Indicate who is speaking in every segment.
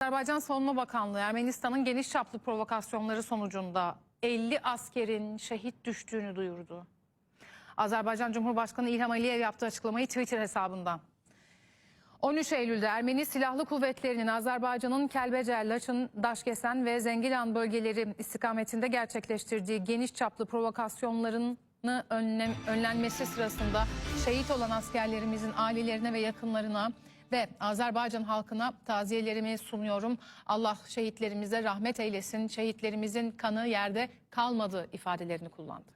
Speaker 1: Azerbaycan Savunma Bakanlığı Ermenistan'ın geniş çaplı provokasyonları sonucunda 50 askerin şehit düştüğünü duyurdu. Azerbaycan Cumhurbaşkanı İlham Aliyev yaptığı açıklamayı Twitter hesabından. 13 Eylül'de Ermeni Silahlı Kuvvetleri'nin Azerbaycan'ın Kelbecer, Laçın, Daşkesen ve Zengilan bölgeleri istikametinde gerçekleştirdiği geniş çaplı provokasyonlarını önlenmesi sırasında şehit olan askerlerimizin ailelerine ve yakınlarına ve Azerbaycan halkına taziyelerimi sunuyorum. Allah şehitlerimize rahmet eylesin. Şehitlerimizin kanı yerde kalmadı ifadelerini kullandı.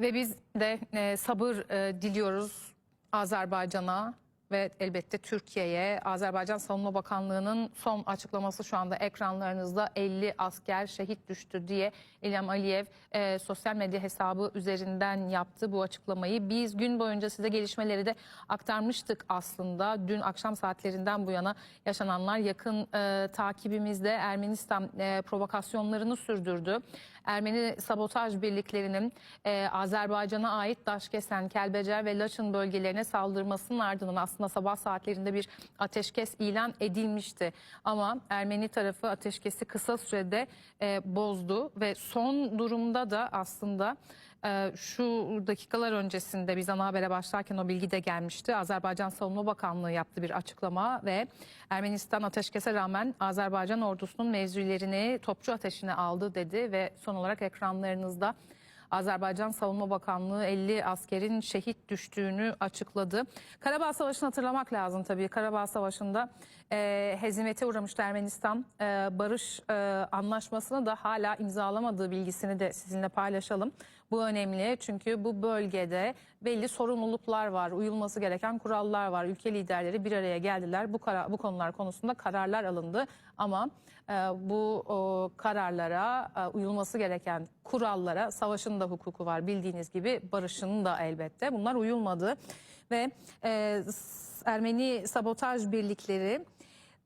Speaker 1: Ve biz de e, sabır e, diliyoruz Azerbaycan'a ve elbette Türkiye'ye. Azerbaycan Savunma Bakanlığı'nın son açıklaması şu anda ekranlarınızda 50 asker şehit düştü diye İlham Aliyev e, sosyal medya hesabı üzerinden yaptı bu açıklamayı. Biz gün boyunca size gelişmeleri de aktarmıştık aslında. Dün akşam saatlerinden bu yana yaşananlar yakın e, takibimizde Ermenistan e, provokasyonlarını sürdürdü. Ermeni sabotaj birliklerinin e, Azerbaycan'a ait Daşkesen, Kelbecer ve Laçın bölgelerine saldırmasının ardından aslında sabah saatlerinde bir ateşkes ilan edilmişti. Ama Ermeni tarafı ateşkesi kısa sürede e, bozdu ve son durumda da aslında e, şu dakikalar öncesinde biz ana habere başlarken o bilgi de gelmişti. Azerbaycan Savunma Bakanlığı yaptı bir açıklama ve Ermenistan ateşkese rağmen Azerbaycan ordusunun mevzilerini topçu ateşine aldı dedi ve son olarak ekranlarınızda Azerbaycan Savunma Bakanlığı 50 askerin şehit düştüğünü açıkladı. Karabağ Savaşı'nı hatırlamak lazım tabii. Karabağ Savaşı'nda e, hezimete uğramıştı Ermenistan. E, barış e, anlaşmasını da hala imzalamadığı bilgisini de sizinle paylaşalım. Bu önemli çünkü bu bölgede belli sorumluluklar var, uyulması gereken kurallar var. Ülke liderleri bir araya geldiler. Bu bu konular konusunda kararlar alındı ama e, bu o, kararlara e, uyulması gereken kurallara savaşın da hukuku var bildiğiniz gibi barışın da elbette. Bunlar uyulmadı ve e, Ermeni sabotaj birlikleri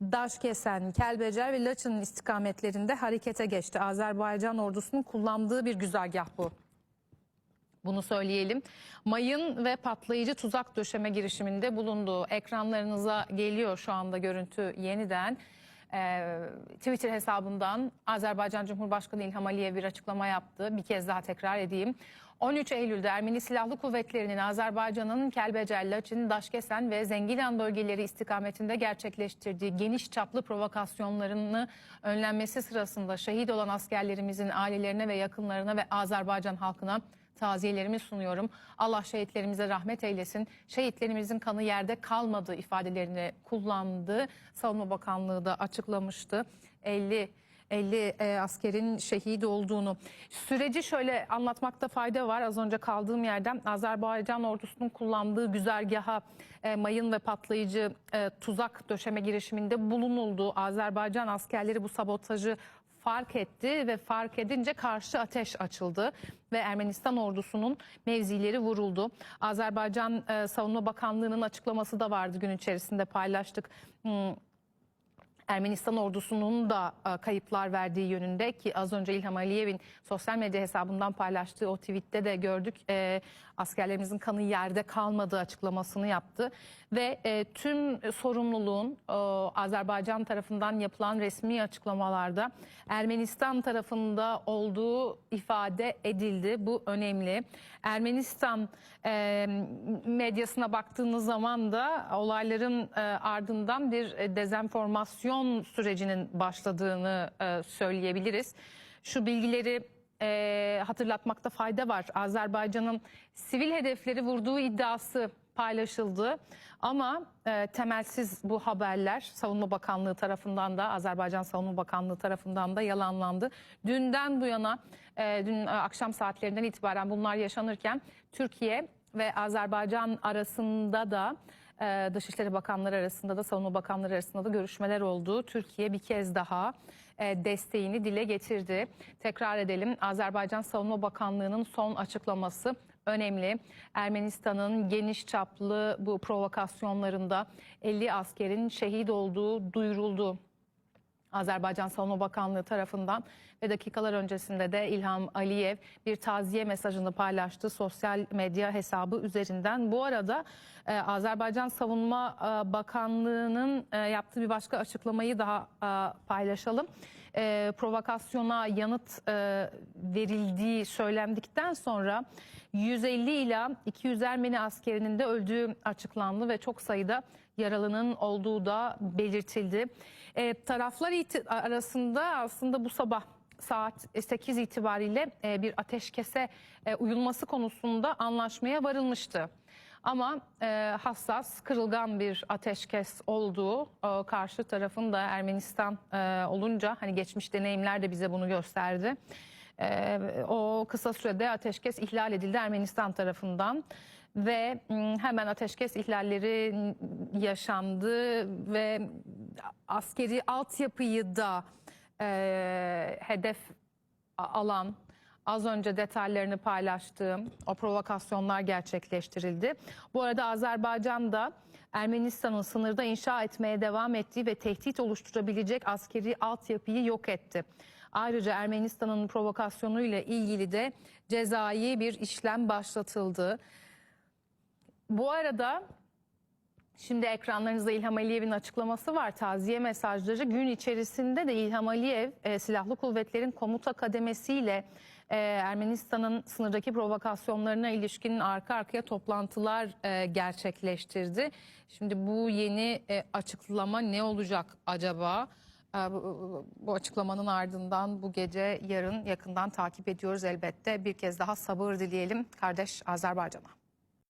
Speaker 1: Daşkesen, Kelbecer ve Laçın istikametlerinde harekete geçti. Azerbaycan ordusunun kullandığı bir güzergah bu. Bunu söyleyelim. Mayın ve patlayıcı tuzak döşeme girişiminde bulunduğu ekranlarınıza geliyor şu anda görüntü yeniden. Ee, Twitter hesabından Azerbaycan Cumhurbaşkanı İlham Aliyev bir açıklama yaptı. Bir kez daha tekrar edeyim. 13 Eylül'de Ermeni Silahlı Kuvvetleri'nin Azerbaycan'ın Kelbecer, Laçin, Daşkesen ve Zengilan bölgeleri istikametinde gerçekleştirdiği geniş çaplı provokasyonlarını önlenmesi sırasında şehit olan askerlerimizin ailelerine ve yakınlarına ve Azerbaycan halkına taziyelerimi sunuyorum. Allah şehitlerimize rahmet eylesin. Şehitlerimizin kanı yerde kalmadı ifadelerini kullandı. Savunma Bakanlığı da açıklamıştı. 50 50 e, askerin şehit olduğunu. Süreci şöyle anlatmakta fayda var. Az önce kaldığım yerden Azerbaycan ordusunun kullandığı güzergaha e, mayın ve patlayıcı e, tuzak döşeme girişiminde bulunuldu. Azerbaycan askerleri bu sabotajı fark etti ve fark edince karşı ateş açıldı ve Ermenistan ordusunun mevzileri vuruldu. Azerbaycan e, Savunma Bakanlığı'nın açıklaması da vardı gün içerisinde paylaştık. Hmm, Ermenistan ordusunun da e, kayıplar verdiği yönünde ki az önce İlham Aliyev'in sosyal medya hesabından paylaştığı o tweette de gördük. E, askerlerimizin kanı yerde kalmadığı açıklamasını yaptı ve e, tüm sorumluluğun e, Azerbaycan tarafından yapılan resmi açıklamalarda Ermenistan tarafında olduğu ifade edildi. Bu önemli. Ermenistan e, medyasına baktığınız zaman da olayların e, ardından bir dezenformasyon sürecinin başladığını e, söyleyebiliriz. Şu bilgileri e, hatırlatmakta fayda var. Azerbaycan'ın sivil hedefleri vurduğu iddiası paylaşıldı ama e, temelsiz bu haberler Savunma Bakanlığı tarafından da Azerbaycan Savunma Bakanlığı tarafından da yalanlandı. Dünden bu yana e, dün e, akşam saatlerinden itibaren bunlar yaşanırken Türkiye ve Azerbaycan arasında da e, Dışişleri Bakanları arasında da Savunma Bakanları arasında da görüşmeler oldu. Türkiye bir kez daha e, desteğini dile getirdi. Tekrar edelim Azerbaycan Savunma Bakanlığı'nın son açıklaması önemli. Ermenistan'ın geniş çaplı bu provokasyonlarında 50 askerin şehit olduğu duyuruldu. Azerbaycan Savunma Bakanlığı tarafından ve dakikalar öncesinde de İlham Aliyev bir taziye mesajını paylaştı sosyal medya hesabı üzerinden. Bu arada e, Azerbaycan Savunma e, Bakanlığı'nın e, yaptığı bir başka açıklamayı daha paylaşalım. E, provokasyona yanıt e, verildiği söylendikten sonra 150 ila 200 Ermeni askerinin de öldüğü açıklandı ve çok sayıda yaralının olduğu da belirtildi. E, taraflar arasında aslında bu sabah saat 8 itibariyle e, bir ateşkese e, uyulması konusunda anlaşmaya varılmıştı. Ama e, hassas, kırılgan bir ateşkes olduğu e, karşı tarafın da Ermenistan e, olunca hani geçmiş deneyimler de bize bunu gösterdi. E, o kısa sürede ateşkes ihlal edildi Ermenistan tarafından ve hemen ateşkes ihlalleri yaşandı ve askeri altyapıyı da e, hedef alan az önce detaylarını paylaştığım o provokasyonlar gerçekleştirildi. Bu arada Azerbaycan'da Ermenistan'ın sınırda inşa etmeye devam ettiği ve tehdit oluşturabilecek askeri altyapıyı yok etti. Ayrıca Ermenistan'ın provokasyonuyla ilgili de cezai bir işlem başlatıldı. Bu arada Şimdi ekranlarınızda İlham Aliyev'in açıklaması var. Taziye mesajları gün içerisinde de İlham Aliyev e, silahlı kuvvetlerin komuta kademesiyle e, Ermenistan'ın sınırdaki provokasyonlarına ilişkin arka arkaya toplantılar e, gerçekleştirdi. Şimdi bu yeni e, açıklama ne olacak acaba? E, bu, bu açıklamanın ardından bu gece yarın yakından takip ediyoruz elbette. Bir kez daha sabır dileyelim kardeş Azerbaycan'a.